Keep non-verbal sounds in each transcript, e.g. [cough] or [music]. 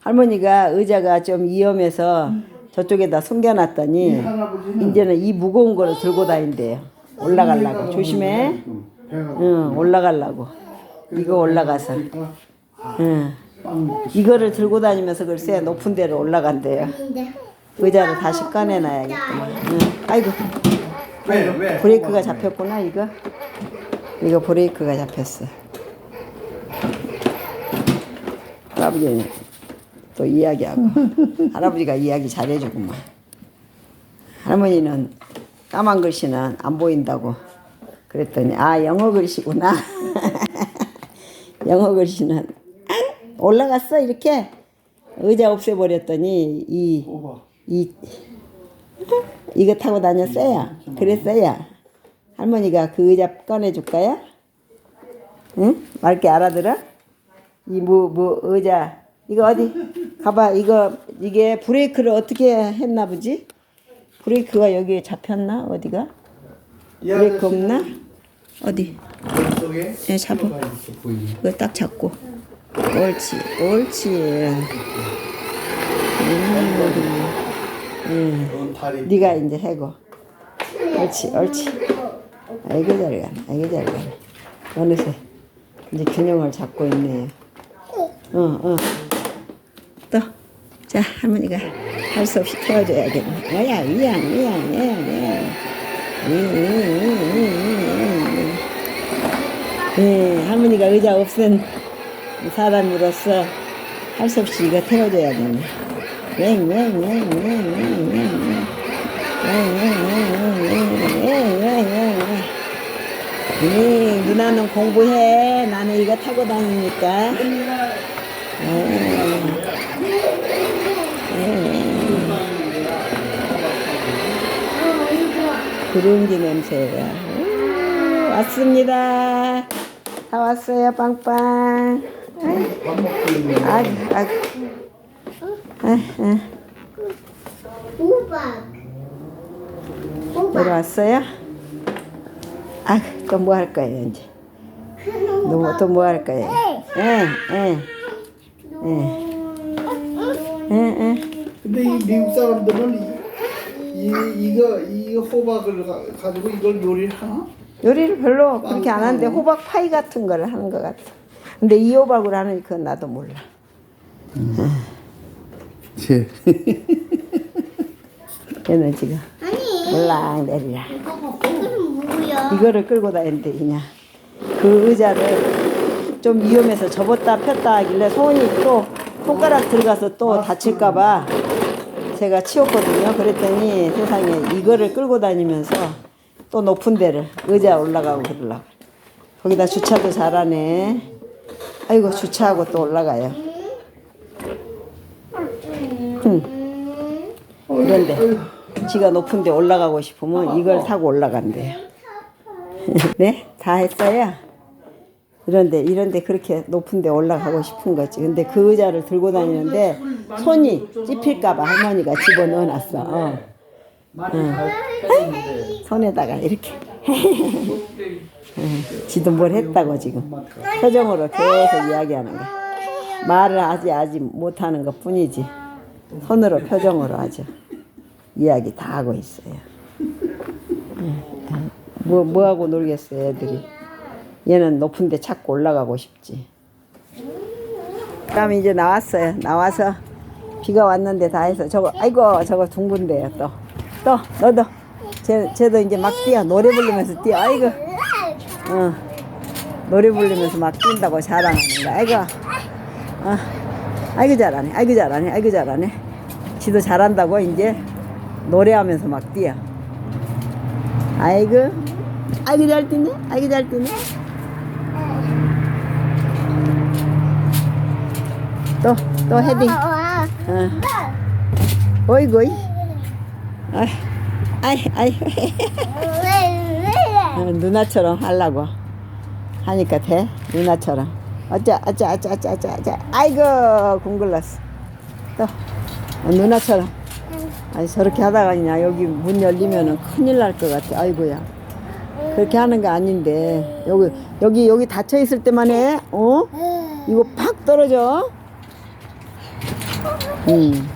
할머니가 의자가 좀 위험해서 저쪽에다 숨겨놨더니 할아버지는 이제는 이 무거운 거를 들고 다닌대요. 올라가려고 조심해. 배가 응, 올라가려고. 이거 올라가서. 응. 이거를 들고 다니면서 글쎄 높은 데로 올라간대요. 의자를 다시 꺼내놔야겠구만. 응. 아이고 왜? 왜? 브레이크가 잡혔구나 이거. 이거 브레이크가 잡혔어. 할아버지는 또 이야기하고 [laughs] 할아버지가 이야기 잘해주구만. 할머니는 까만 글씨는 안 보인다고 그랬더니 아 영어 글씨구나. [laughs] 영어 글씨는 앙! [laughs] 올라갔어 이렇게 의자 없애버렸더니 이. 이 이거 타고 다녔어요. 그랬어요. 할머니가 그 의자 꺼내줄까요? 응? 맑게 알아들어? 이 뭐 뭐 의자 이거 어디 가봐 이거 이게 브레이크를 어떻게 했나 보지? 브레이크가 여기에 잡혔나 어디가? 이 브레이크 없나? 어디? 예, 잡아. 이거 딱 잡고 옳지 옳지 음, 넌 다리. 네가 이제 해고. 옳지, 옳지. 아이고 잘 가네, 아이고 잘 가네. 어느새 이제 균형을 잡고 있네요. 어, 어. 또, 자 할머니가 할 수 없이 태워줘야겠네. 뭐야, 위양, 위양, 위양, 위양. 예, 할머니가 의자 없앤 사람으로서 할 수 없이 이거 태워줘야겠네. 웽, 웽. 네, 누나는 공부해. 나는 이거 타고 다니니까. 그런기 냄새가. 우, 왔습니다. 다 왔어요, 빵빵. 밥 먹고 있네. 아기, 아기. 아, 아. 우박. 내려왔어요? 아, 또 뭐 할 거예요, 이제? 또뭐 할 거예요? 예, 예, 예, 예. 근데 이 미국 사람들은 이, 이 이거 이 호박을 가, 가지고 이걸 요리를 하나? 요리를 별로 그렇게 안 하는데 호박 파이 같은 거를 하는 것 같아. 근데 이 호박으로 하는 그건 나도 몰라. 제. 얘는 지금 아니. 몰랑 내리라. 이거는 뭐야? 이거를 끌고 다니는데 그냥 그 의자를 좀 위험해서 접었다 폈다 하길래 손이 또 손가락 들어가서 또 다칠까봐 제가 치웠거든요. 그랬더니 세상에 이거를 끌고 다니면서 또 높은 데를 의자 올라가고 그러려고. 거기다 주차도 잘하네. 아이고 주차하고 또 올라가요. 흠. 그런데 지가 높은 데 올라가고 싶으면 이걸 타고 올라간대요. [laughs] 네? 다 했어요? 그런데 이런데 그렇게 높은 데 올라가고 싶은 거지. 근데 그 의자를 들고 다니는데 손이 찝힐까봐 할머니가 집어 넣어 놨어. 어. 손에다가 이렇게. 응, 지도 뭘 했다고 지금. 표정으로 계속 이야기하는 거. 말을 하지 아직 못하는 것 뿐이지. 손으로 표정으로 하죠. 이야기 다 하고 있어요. 뭐, 뭐 하고 놀겠어요, 애들이. 얘는 높은 데 찾고 올라가고 싶지. 그다음 이제 나왔어요. 나와서 비가 왔는데 다 해서 저거, 아이고, 저거 둥근데요, 또. 또, 너도. 쟤, 쟤도 이제 막 뛰어. 노래 부르면서 뛰어. 아이고, 어. 노래 부르면서 막 뛴다고 거야. 아이고, 어. 아이고, 잘하네. 아이고, 잘하네. 아이고, 잘하네. 지도 잘한다고 이제 노래하면서 막 뛰어. 아이고, 아이고 잘 뛰네, 아이고 잘 뛰네. 또, 또 헤딩. 와. 어. 어이구, 이. 아이, 아이, 아이. 누나처럼 하려고 하니까 돼, 누나처럼. 어쩌, 어쩌, 어쩌, 어쩌, 어쩌, 어쩌. 아이고, 궁글렀어. 또, 어, 누나처럼. 아니, 저렇게 하다가 그냥 여기 문 열리면은 큰일 날 것 같아. 아이고야. 그렇게 하는 거 아닌데. 여기, 여기, 여기 닫혀 있을 때만 해. 어? 이거 팍 떨어져. 음.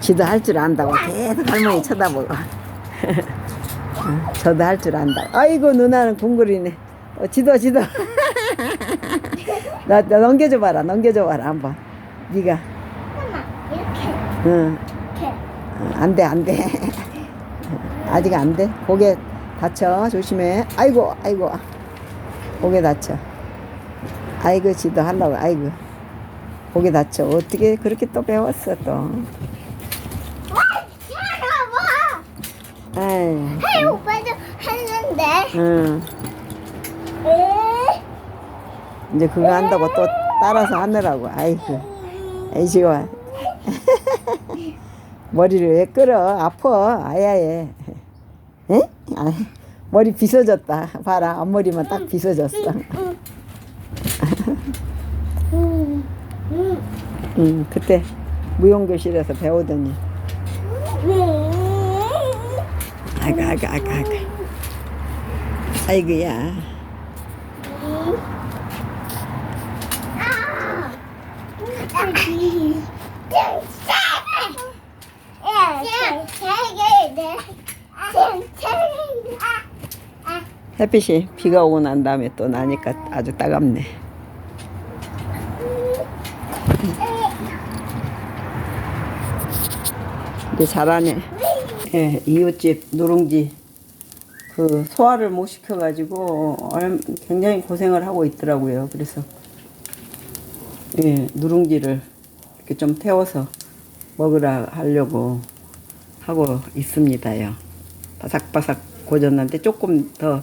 지도 할 줄 안다고 계속 할머니 쳐다보고. 어, 저도 할 줄 안다. 아이고 누나는 궁글이네. 어, 지도 지도. [laughs] 나, 나 넘겨줘 봐라. 넘겨줘 봐라 한번. 네가. 이렇게 응. 이렇게 어, 안 돼, 안 돼. 아직 안 돼. 고개 다쳐. 조심해. 아이고, 아이고. 고개 다쳐. 아이고, 지도 하려고. 아이고. 고개 다쳐. 어떻게 그렇게 또 배웠어, 또. 해 오빠도 했는데 응. 에 이제 그거 한다고 또 따라서 하느라고. 아이고. 아이, 좋아. [laughs] 머리를 왜 끌어? 아파. 아야해. 에? 아, 머리 빗어졌다. 봐라. 앞머리만 딱 빗어졌어. 응, 그때 무용교실에서 배우더니. 음. 아이고, 아이고, 아이고, 아이고. 아이고야. 햇빛이 비가 오고 난 다음에 또 나니까 아주 따갑네. 이제 잘하네. 예, 이웃집 누룽지 그 소화를 못 시켜가지고 얼- 굉장히 고생을 하고 있더라고요. 그래서 예, 누룽지를 이렇게 좀 태워서 먹으라 하려고 하고 있습니다요. 바삭바삭 고졌는데 조금 더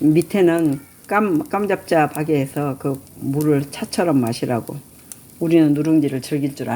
밑에는 깜 깜잡잡하게 해서 그 물을 차처럼 마시라고. 우리는 누룽지를 즐길 줄 알.